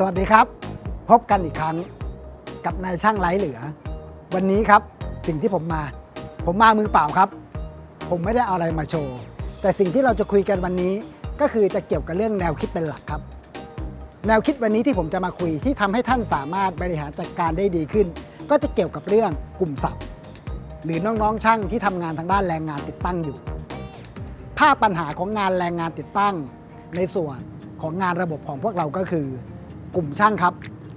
สวัสดีครับ พบกันอีกครั้งกับนายช่างไร้เหลือ วันนี้ครับสิ่งที่ผมมา ผมมามือเปล่าครับ ผมไม่ได้เอาอะไรมาโชว์ แต่สิ่งที่เราจะคุยกันวันนี้ ก็คือจะเกี่ยวกับเรื่องแนวคิดเป็นหลักครับ แนวคิดวันนี้ที่ผมจะมาคุยที่ทำให้ท่านสามารถบริหารจัดการได้ดีขึ้น ก็จะเกี่ยวกับเรื่องกลุ่มศัพท์ หรือน้องๆช่างที่ทำงานทางด้านแรงงานติดตั้งอยู่ ภาพปัญหาของงานแรงงานติดตั้ง ในส่วนของงานระบบของพวกเราก็คือ กลุ่มช่างครับ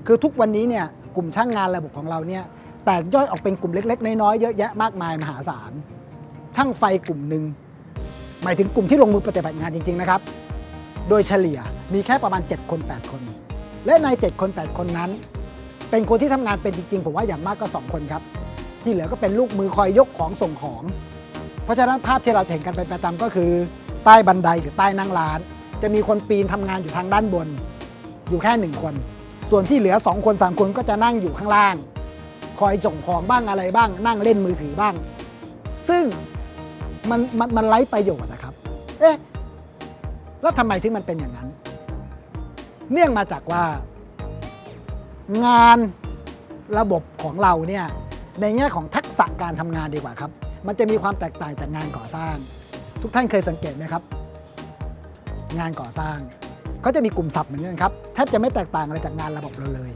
คือทุกวันนี้เนี่ยกลุ่มช่างงานระบบของเราเนี่ยแตกย่อยออกเป็นกลุ่มเล็ก ๆ น้อยๆเยอะแยะมากมายมหาศาลช่างไฟกลุ่มหนึ่งหมายถึงกลุ่มที่ลงมือปฏิบัติงานจริง ๆ นะครับ โดยเฉลี่ยมีแค่ประมาณ 7 คน 8 คน และใน 7 คน 8 คนนั้น เป็นคนที่ทำงานเป็นจริง ๆ ผมว่าอย่างมากก็ 2 คนครับ ที่เหลือก็เป็นลูกมือคอยยกของส่งของ เพราะฉะนั้นภาพที่เราเห็นกันเป็นประจำก็คือ ใต้บันไดหรือใต้นั่งร้าน จะมีคนปีนทำงานอยู่ทางด้านบน อยู่แค่หนึ่งคน ส่วนที่เหลือ 2 คน 3 คนก็จะนั่งอยู่ข้างล่าง คอยส่งของบ้างอะไรบ้าง นั่งเล่นมือถือบ้าง ซึ่งมันมันมันไร้ประโยชน์นะครับ เอ๊ะ แล้วทำไมถึงมันเป็นอย่างนั้น เนื่องมาจากว่า งานระบบของเราเนี่ยในแง่ของทักษะการทำงานดีกว่าครับ มันจะมีความแตกต่างจากงานก่อสร้าง ทุกท่านเคยสังเกตไหมครับ งานก่อสร้าง เขาจะมีกลุ่มศัพท์เหมือนกันครับแทบจะไม่แตกต่างอะไรจากงานระบบเราเลย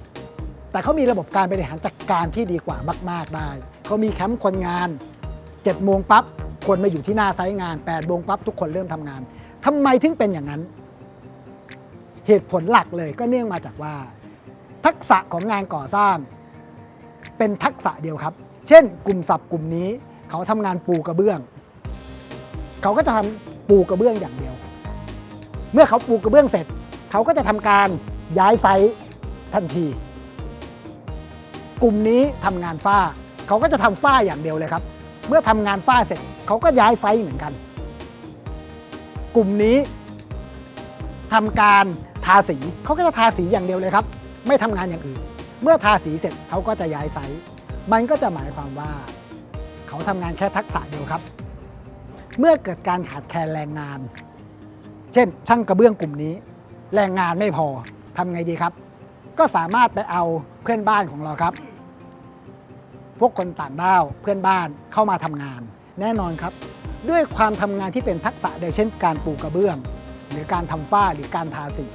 แต่เขามีระบบการบริหารจัดการที่ดีกว่ามาก ๆ ได้เขามีแคมป์คนงาน7โมงปั๊บคนมาอยู่ที่หน้าไซต์งาน8โมงปั๊บทุกคนเริ่มทำงานทำไมถึงเป็นอย่างนั้น เหตุผลหลักเลยก็เนื่องมาจากว่า ทักษะของงานก่อสร้าง เป็นทักษะเดียวครับ เช่น กลุ่มศัพท์กลุ่มนี้ เขาทำงานปูกระเบื้อง เขาก็จะทำปูกระเบื้องอย่างเดียว เมื่อเขาปูกระเบื้องเสร็จ เขาก็จะทำการย้ายไซต์ทันที กลุ่มนี้ทำงานฝ้า เขาก็จะทำฝ้าอย่างเดียวเลยครับ เมื่อทำงานฝ้าเสร็จ เขาก็ย้ายไซต์เหมือนกัน กลุ่มนี้ทำการทาสีเขาก็จะทาสีอย่างเดียวเลยครับ ไม่ทำงานอย่างอื่น เมื่อทาสีเสร็จเขาก็จะย้ายไซต์มันก็จะหมายความว่า เขาทำงานแค่ทักษะเดียวครับ เมื่อเกิดการขาดแคลนแรงงาน เช่น ช่างกระเบื้องกลุ่มนี้ แรงงานไม่พอทำไงดีครับ ก็สามารถไปเอาเพื่อนบ้านของเราครับ พวกคนต่างด้าวเพื่อนบ้านเข้ามาทำงาน แน่นอนครับ ด้วยความทำงานที่เป็นทักษะเดียวเช่น การปูกระเบื้อง หรือการทำฝ้าหรือการทาสี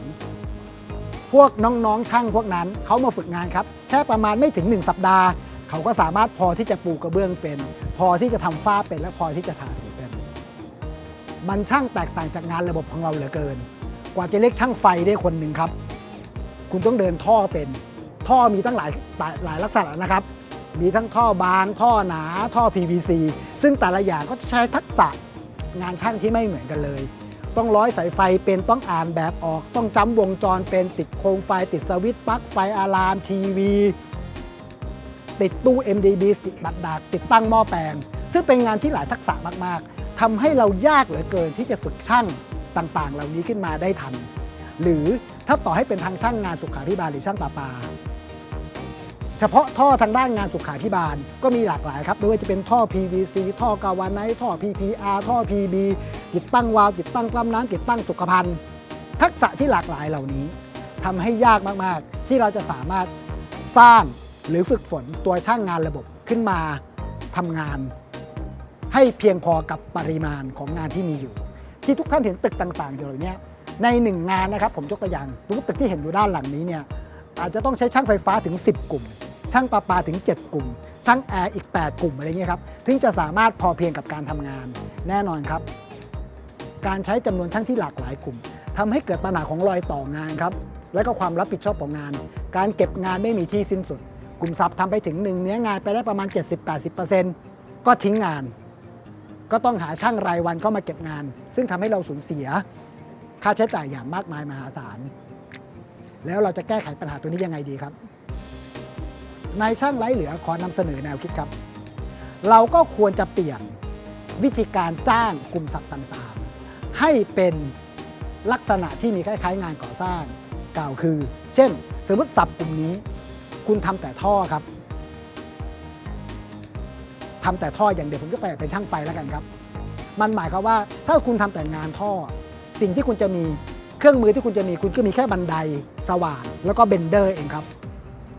พวกน้องๆช่างพวกนั้นเขามาฝึกงานครับ แค่ประมาณไม่ถึง 1 สัปดาห์ เขาก็สามารถพอที่จะปูกระเบื้องเป็น พอที่จะทำฝ้าเป็นและพอที่จะทา มันช่างแตกต่างจากงานระบบของเราเหลือเกิน กว่าจะเรียกช่างไฟได้คนหนึ่งครับ คุณต้องเดินท่อเป็น ท่อมีตั้งหลายหลายลักษณะนะครับ มีทั้งท่อบาง ท่อหนา ท่อ PVC ซึ่งแต่ละอย่างก็ใช้ทักษะงานช่างที่ไม่เหมือนกันเลย ต้องร้อยสายไฟเป็น ต้องอ่านแบบออก ต้องจำวงจรเป็น ติดโคมไฟ ติดสวิตช์ปลั๊กไฟอะลามทีวีติดตู้ MDB ติดบัตรดากติดตั้งหม้อแปลง ซึ่งเป็นงานที่หลายทักษะมาก ๆ ทำให้เรายากเหลือเกินที่จะฝึกช่างต่างๆ เหล่านี้ขึ้นมาได้ทัน หรือถ้าต่อให้เป็นทางช่างงานสุขาพิบาลหรือช่างประปาเฉพาะท่อทางด้านงานสุขาพิบาลก็มีหลากหลายครับไม่ว่าจะเป็นท่อ PVC ท่อกาวาไนท์ท่อ PPR ท่อ PB ติดตั้งวาล์วติดตั้งปั๊มน้ำติดตั้งสุขภัณฑ์ทักษะที่หลากหลายเหล่านี้ทำให้ยากมากๆ ที่เราจะสามารถสร้างหรือฝึกฝนตัวช่างงานระบบขึ้นมาทำงาน ให้เพียงพอกับปริมาณของงานที่มีอยู่ ที่ทุกท่านเห็นตึกต่างๆอยู่เหล่านี้ในหนึ่งงานนะครับผมยกตัวอย่างทุกตึกที่เห็นอยู่ด้านหลังนี้เนี่ยอาจจะต้องใช้ช่างไฟฟ้าถึง 10 กลุ่ม ช่างประปาถึง 7 กลุ่ม ช่างแอร์อีก 8 กลุ่มอะไรเงี้ยครับถึงจะสามารถพอเพียงกับการทำงาน แน่นอนครับ การใช้จำนวนช่างที่หลากหลายกลุ่มทำให้เกิดปัญหาของรอยต่องานครับและก็ความรับผิดชอบของงาน การเก็บงานไม่มีที่สิ้นสุด กลุ่มทรัพย์ทำไปถึงหนึ่งเนื้องานไปได้ประมาณ 70-80%ก็ทิ้งงาน ก็ต้องหาช่างรายวันเข้ามาเก็บงาน ซึ่งทำให้เราสูญเสีย ค่าใช้จ่ายอย่างมากมายมหาศาล แล้วเราจะแก้ไขปัญหาตัวนี้ยังไงดีครับนายช่างไร้เหลือขอนำเสนอแนวคิดครับ เราก็ควรจะเปลี่ยนวิธีการจ้างกลุ่มศัพท์ต่างๆ ให้เป็นลักษณะที่มีคล้ายๆ งานก่อสร้างกล่าวคือ เช่น สมมติศัพท์กลุ่มนี้ คุณทำแต่ท่อครับ ทำแต่ท่ออย่างเดียวผมก็แปลเป็นช่างไฟแล้วกันครับ มันหมายความว่าถ้าคุณทำแต่งานท่อ สิ่งที่คุณจะมีเครื่องมือที่คุณจะมีคุณก็มีแค่บันไดสว่านแล้วก็เบนเดอร์เองครับ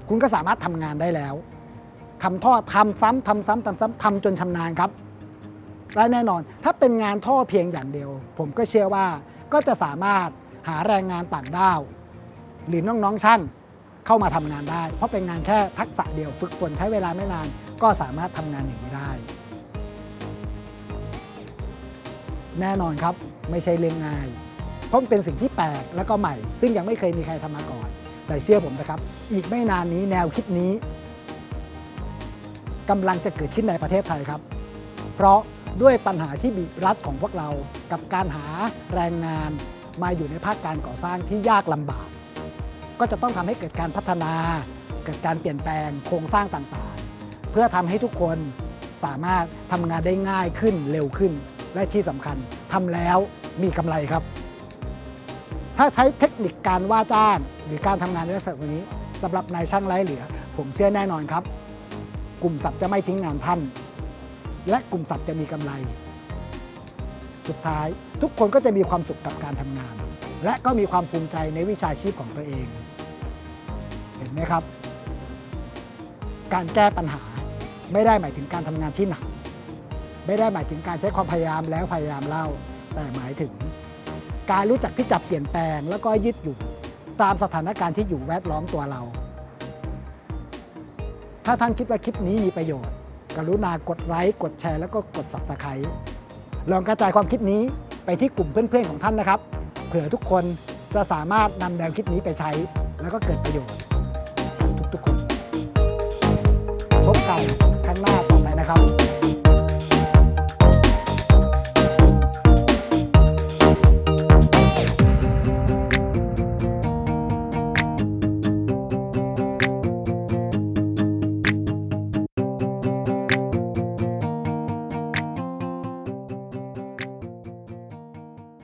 คุณก็สามารถทำงานได้แล้วทำท่อทำซ้ำทำซ้ำทำซ้ำทำจนชำนาญครับและแน่นอนถ้าเป็นงานท่อเพียงอย่างเดียว ผมก็เชื่อว่าก็จะสามารถหาแรงงานต่างด้าว หรือน้องๆช่างเข้ามาทำงานได้ เพราะเป็นงานแค่ทักษะเดียว ฝึกฝนใช้เวลาไม่นาน ก็สามารถทำงานอย่างนี้ได้ แน่นอนครับไม่ใช่เรื่องง่ายเพราะเป็นสิ่งที่แปลกและก็ใหม่ ซึ่งยังไม่เคยมีใครทำมาก่อน แต่เชื่อผมนะครับ อีกไม่นานนี้แนวคิดนี้กำลังจะเกิดขึ้นในประเทศไทยครับ เพราะด้วยปัญหาที่บีบรัดของพวกเรา กับการหาแรงงานมาอยู่ในภาคการก่อสร้างที่ยากลำบาก ก็จะต้องทำให้เกิดการพัฒนา เกิดการเปลี่ยนแปลงโครงสร้างต่างๆ เพื่อทำให้ทุกคนสามารถทำงานได้ง่ายขึ้นเร็วขึ้น และที่สำคัญทำแล้วมีกำไรครับ ถ้าใช้เทคนิคการว่าจ้างหรือการทำงานในลักษณะนี้สำหรับนายช่างไร้เหลือ ผมเชื่อแน่นอนครับ กลุ่มศัพท์จะไม่ทิ้งงานท่าน และกลุ่มศัพท์จะมีกำไร สุดท้ายทุกคนก็จะมีความสุขกับการทำงาน และก็มีความภูมิใจในวิชาชีพของตัวเอง เห็นไหมครับ การแก้ปัญหา ไม่ได้หมายถึงการทำงานที่หนัก ไม่ได้หมายถึงการใช้ความพยายามแล้วพยายามเล่า แต่หมายถึง การรู้จักที่จะเปลี่ยนแปลง แล้วก็ยืดหยุ่นตามสถานการณ์ที่อยู่แวดล้อมตัวเรา ถ้าท่านคิดว่าคลิปนี้มีประโยชน์ กรุณากดไลค์กดแชร์แล้วก็กด subscribe ลองกระจายความคิดนี้ไปที่กลุ่มเพื่อนๆของท่านนะครับ เผื่อทุกคนจะสามารถนำแนวคิดนี้ไปใช้ แล้วก็เกิดประโยชน์ทุกๆคน พบกัน ครั้หน้าต่อไปนะครับ